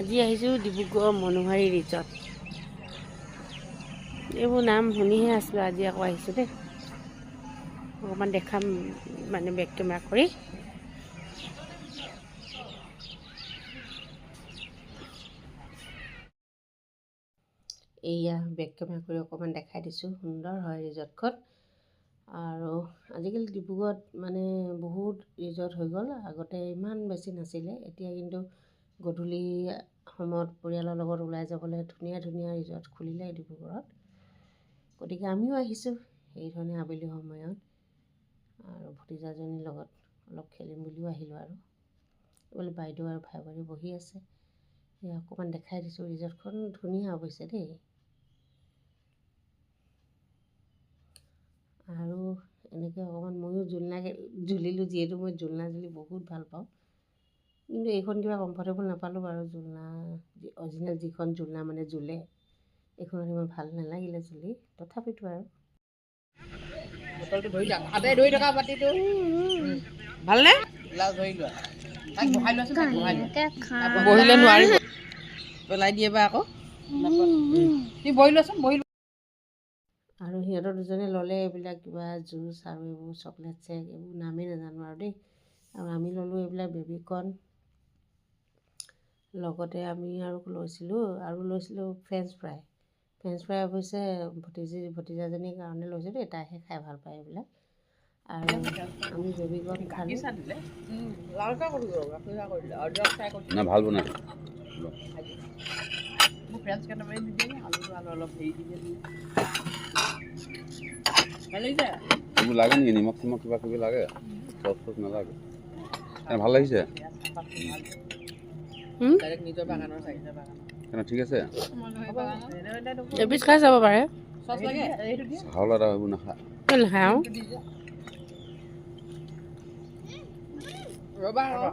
আজি আহিছোঁ ডিব্ৰুগড় মনোহাৰী ৰিজৰ্ট এইবোৰ নাম শুনিহে আছিলোঁ আজি আকৌ আহিছোঁ দেই। অকণমান দেখাম মানে বেক কেমেৰা কৰি। এইয়া বেক কেমেৰা কৰি অকণমান দেখাই দিছোঁ সুন্দৰ হয় ৰিজৰ্টখন আৰু আজিকালি ডিব্ৰুগড়ত মানে বহুত ৰিজৰ্ট হৈ গ'ল আগতে ইমান বেছি নাছিলে এতিয়া কিন্তু গধূলি সময়ত পৰিয়ালৰ লগত ওলাই যাবলৈ ধুনীয়া ধুনীয়া ৰিজৰ্ট খুলিলে ডিব্ৰুগড়ত। গতিকে আমিও আহিছোঁ সেইধৰণে আবেলি সময়ত। আৰু ভতিজাজনীৰ লগত অলপ খেলিম বুলিও আহিলোঁ আৰু। বোলে বাইদেউ আৰু ভাই ভনী বহি আছে। সেই অকণমান দেখাই দিছোঁ ৰিজৰ্টখন ধুনীয়া অৱশ্যে দেই। আৰু এনেকৈ অকণমান ময়ো জোলনাকৈ জুলিলোঁ যিহেতু মই জোলনা জুলি বহুত ভাল পাওঁ। কিন্তু এইখন কিবা কমফৰ্টেবল নাপালোঁ বাৰু জোলনা অৰিজিনেল যিখন জোলনা মানে জোলে এইখনত ইমান ভাল নালাগিলে জুলি তথাপিতো আৰু। ভালনে? বহিলে নোৱাৰিব। পেলাই দিয়ে বা আকৌ। তুমি বহি লোৱাচোন বহি আৰু সিহঁতৰ দুজনে ল'লে এইবিলাক কিবা জুচ আৰু এইবোৰ চকলেট চেক এইবোৰ নামেই নাজানো আৰু দেই। আৰু আমি ল'লোঁ এইবিলাক বেবিকৰ্ণ লগতে আমি আৰু লৈছিলোঁ আৰু লৈছিলোঁ ফ্ৰেঞ্চ ফ্ৰাই ফ্ৰেঞ্চ ফ্ৰাই অৱশ্যে ভতিজী ভতিজাজনীৰ কাৰণে লৈছোঁ দেই তাইহে খাই ভালো পায় এইবিলাক। আৰু আমি বেবিকৰ্ণ খালোঁ। ভালো বনাইছে মোক ফ্ৰেঞ্চ নিদিয়ে আলুটো আলু অলপ হেৰি দি দিয়ে ভালো লাগিছে এইবোৰ লাগে নেকি? নিমখ চিমখ কিবা কিবি লাগে? চচ চচ নালাগে ভালো লাগিছে? ডাইৰেক্ট নিজৰ বাগানৰ চাৰিটা বাগানৰ। এনে ঠিক আছে? এবিধ খাই চাব পাৰে। চচ লাগে? এইটো দিয়ে। চাউল এটা এইবোৰ নাখা। কেলৈ নাখায় আৰু। এইটো দি দিয়া ৰ'বা আকৌ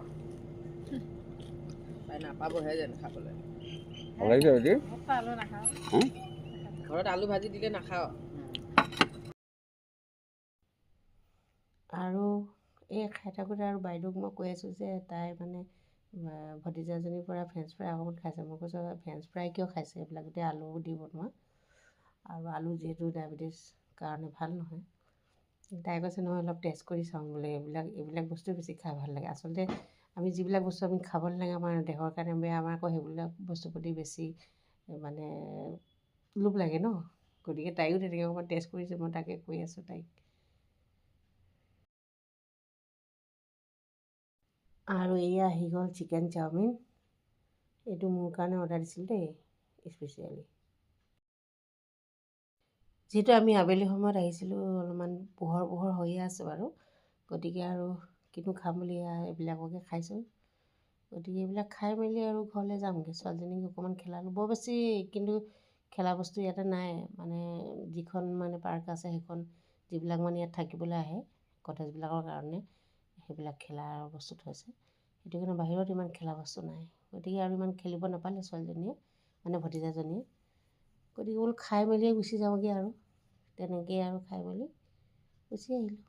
তাই নাপাবহে যেন খাবলৈ। ভাল লাগিছে এতিয়া হা? ঘৰত আলু ভাজি দিলে নাখাওঁ। আৰু এই খাই থাকোঁতে আৰু বাইদেউক মই কৈ আছোঁ যে তাই মানে ভতিজাজনীৰ পৰা ফ্ৰেঞ্চ ফ্ৰাই অকণমান খাইছে। মই কৈছোঁ ফ্ৰেঞ্চ ফ্ৰাই কিয় খাইছে? এইবিলাক গোটেই আলু দি বনোৱা। আৰু আলু যিহেতু ডায়েবেটিছ কাৰণে ভাল নহয়। তাই কৈছে নহয় অলপ টেষ্ট কৰি চাওঁ বোলে। এইবিলাক এইবিলাক বস্তু বেছি খাই ভাল লাগে। আচলতে আমি যিবিলাক বস্তু আমি খাব নালাগে আমাৰ দেহৰ কাৰণে বেয়া আমাৰ আকৌ সেইবিলাক বস্তুৰ প্ৰতি বেছি মানে লোভ লাগে ন? গতিকে তাইও তেনেকৈ অকণমান টেষ্ট কৰিছে মই তাকে কৈ আছোঁ তাইক। আৰু এয়া আহি গ'ল চিকেন চাওমিন। এইটো মোৰ কাৰণে অৰ্ডাৰ দিছিল দেই স্পেচিয়েলি যিহেতু আমি আবেলি সময়ত আহিছিলোঁ অলপমান পোহৰ পোহৰ হৈয়ে আছে বাৰু। গতিকে আৰু কিনো খাম বুলি এইবিলাককে খাইছোঁ। গতিকে এইবিলাক খাই মেলি আৰু ঘৰলৈ যামগৈ। ছোৱালীজনীক অকণমান খেলালোঁ। বৰ বেছি কিন্তু খেলা বস্তু ইয়াতে নাই। মানে যিখন মানে পাৰ্ক আছে সেইখন যিবিলাক মানে ইয়াত থাকিবলৈ আহে কটেজবিলাকৰ কাৰণে। সেইবিলাক খেলাৰ বস্তু থৈছে সেইটো কাৰণে বাহিৰত ইমান খেলা বস্তু নাই। গতিকে আৰু ইমান খেলিব নাপালে ছোৱালীজনীয়ে মানে ভতিজাজনীয়ে। গতিকে বোলো খাই মেলিয়ে গুচি যাওঁগৈ আৰু। তেনেকৈয়ে আৰু খাই মেলি গুচি আহিলোঁ।